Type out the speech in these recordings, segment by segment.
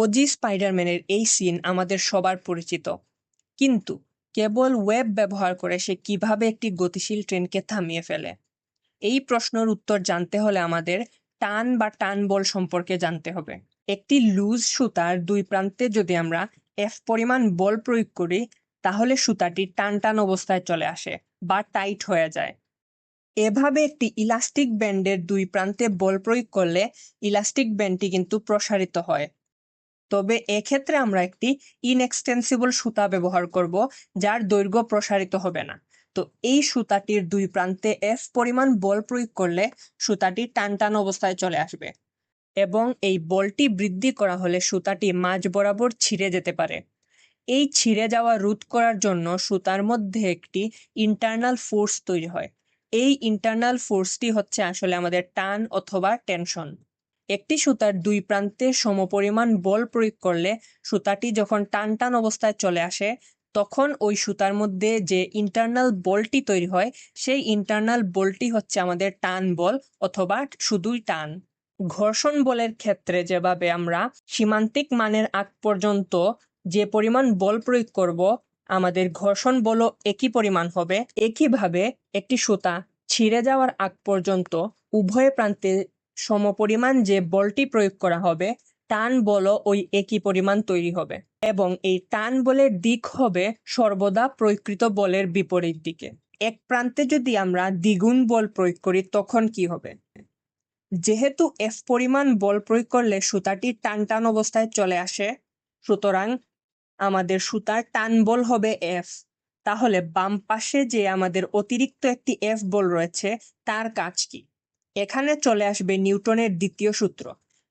OG স্পাইডারম্যানের এই scene আমাদের সবার পরিচিত। কিন্তু কেবল ওয়েব ব্যবহার করে সে কীভাবে একটি গতিশীল ট্রেনকে থামিয়ে ফেলে? এই প্রশ্নের উত্তর জানতে হলে আমাদের টান বা টান বল সম্পর্কে জানতে হবে। একটি লুজ সুতার দুই প্রান্তে যদি আমরা এফ পরিমাণ বল প্রয়োগ করি, তাহলে সুতাটি টান টান অবস্থায় চলে আসে বা টাইট হয়ে যায়। এভাবে একটি ইলাস্টিক ব্যান্ডের দুই প্রান্তে বল প্রয়োগ করলে ইলাস্টিক ব্যান্ডটি কিন্তু প্রসারিত হয়। তবে এক্ষেত্রে আমরা একটি ইনএক্সটেন্সিবল সুতা ব্যবহার করব, যার দৈর্ঘ্য প্রসারিত হবে না। তো এই সুতাটির দুই প্রান্তে এফ পরিমাণ বল প্রয়োগ করলে সুতাটি টান টান অবস্থায় চলে আসবে এবং এই বলটি বৃদ্ধি করা হলে সুতাটি মাঝ বরাবর ছিঁড়ে যেতে পারে। এই ছিঁড়ে যাওয়া রোধ করার জন্য সুতার মধ্যে একটি ইন্টারনাল ফোর্স তৈরি হয়। এই ইন্টারনাল ফোর্সটি হচ্ছে আসলে আমাদের টান অথবা টেনশন একটি সুতার দুই প্রান্তে সমপরিমাণ বল প্রয়োগ করলে সুতাটি যখন টান টান অবস্থায় চলে আসে, তখন ওই সুতার মধ্যে যে ইন্টারনাল বলটি তৈরি হয়, সেই ইন্টারনাল বলটি হচ্ছে আমাদের টান বল অথবা শুধুই টান। ঘর্ষণ বলের ক্ষেত্রে যেভাবে আমরা সীমান্তিক মানের আগ পর্যন্ত যে পরিমাণ বল প্রয়োগ করব, আমাদের ঘর্ষণ বলও একই পরিমাণ হবে। একইভাবে একটি সুতা ছিঁড়ে যাওয়ার আগ পর্যন্ত উভয় প্রান্তে সমপরিমাণ যে বলটি প্রয়োগ করা হবে, টান বলও ওই একই পরিমাণ তৈরি হবে। এবং এই টান বলের দিক হবে সর্বদা প্রয়োগকৃত বলের বিপরীত দিকে। এক প্রান্তে যদি আমরা দ্বিগুণ বল প্রয়োগ করি, তখন কি হবে? যেহেতু এফ পরিমাণ বল প্রয়োগ করলে সুতাটি টান টান অবস্থায় চলে আসে, সুতরাং আমাদের সুতার টান বল হবে এফ তাহলে বাম পাশে যে আমাদের অতিরিক্ত একটি এফ বল রয়েছে, তার কাজ কি? এখানে চলে আসবে নিউটনের দ্বিতীয় সূত্র।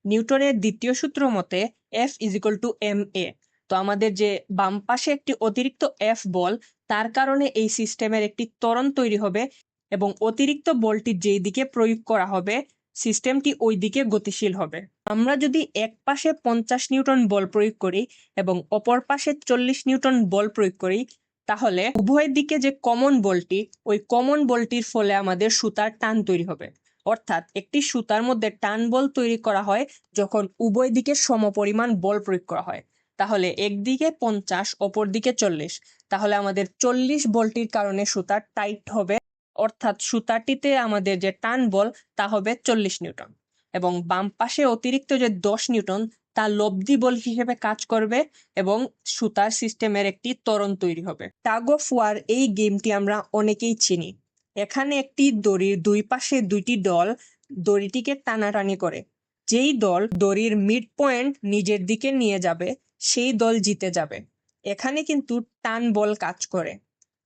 নিউটনের দ্বিতীয় সূত্র মতে F is equal to M A তো আমাদের যে বাম পাশে একটি অতিরিক্ত এফ বল, তার কারণে এই সিস্টেমের একটি ত্বরণ তৈরি হবে এবং অতিরিক্ত বলটি যেই দিকে প্রয়োগ করা হবে, সিস্টেমটি ওই দিকে গতিশীল হবে। আমরা যদি এক পাশে পঞ্চাশ নিউটন বল প্রয়োগ করি এবং অপর পাশে চল্লিশ নিউটন বল প্রয়োগ করি, তাহলে উভয় দিকে যে কমন বলটি, ওই কমন বলটির ফলে আমাদের সুতার টান তৈরি হবে। অর্থাৎ একটি সুতার মধ্যে টান বল তৈরি করা হয় যখন উভয় দিকে সমপরিমাণ বল প্রয়োগ করা হয়। তাহলে একদিকে পঞ্চাশ অপর দিকে চল্লিশ। তাহলে আমাদের চল্লিশ বলটির কারণে সুতার টাইট হবে, অর্থাৎ সুতাটিতে আমাদের যে টান বল, তা হবে চল্লিশ নিউটন। এবং বাম পাশে অতিরিক্ত যে দশ নিউটন, তা লব্ধি বল হিসেবে কাজ করবে এবং সুতার সিস্টেমের একটি ত্বরণ তৈরি হবে। টাগ অফ ওয়ার এই গেমটি আমরা অনেকেই চিনি। এখানে একটি দড়ির দুই পাশে দুইটি দল দড়িটিকে টানাটানি করে। যেই দল দড়ির মিড পয়েন্ট নিজের দিকে নিয়ে যাবে, সেই দল জিতে যাবে। এখানে কিন্তু টান বল কাজ করে।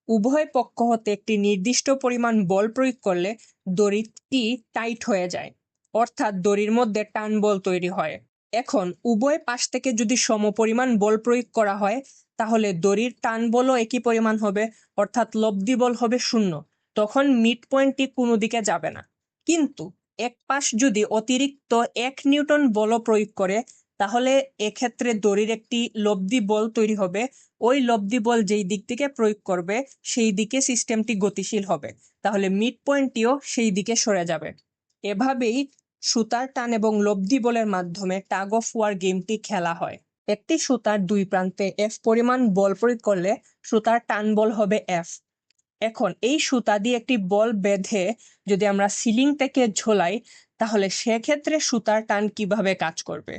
উভয় পক্ষ হতে একটি নির্দিষ্ট পরিমাণ বল প্রয়োগ করলে দড়িটি টাইট হয়ে যায়, অর্থাৎ দড়ির মধ্যে টান বল তৈরি হয়। এখন উভয় পাশ থেকে যদি সমপরিমাণ বল প্রয়োগ করা হয়, তাহলে দড়ির টান বলও একই পরিমাণ হবে, অর্থাৎ লব্ধি বল হবে শূন্য। তখন মিড পয়েন্টটি কোনো দিকে যাবে না। কিন্তু এক পাশ যদি অতিরিক্ত এক নিউটন বল প্রয়োগ করে, তাহলে এক্ষেত্রে দড়ির একটি লব্ধি বল তৈরি হবে। ওই লব্ধি বল যেই দিক থেকে প্রয়োগ করবে, সেই দিকে সিস্টেমটি গতিশীল হবে। তাহলে মিড পয়েন্টটিও সেই দিকে সরে যাবে। এভাবেই সুতার টান এবং লব্ধি বলের মাধ্যমে টাগ অফ ওয়ার গেমটি খেলা হয়। একটি সুতার দুই প্রান্তে এফ পরিমাণ বল প্রয়োগ করলে সুতার টান বল হবে এফ এখন এই সুতা দিয়ে একটি বল বেঁধে যদি আমরা সিলিং থেকে ঝোলাই, তাহলে সেক্ষেত্রে সুতার টান কীভাবে কাজ করবে?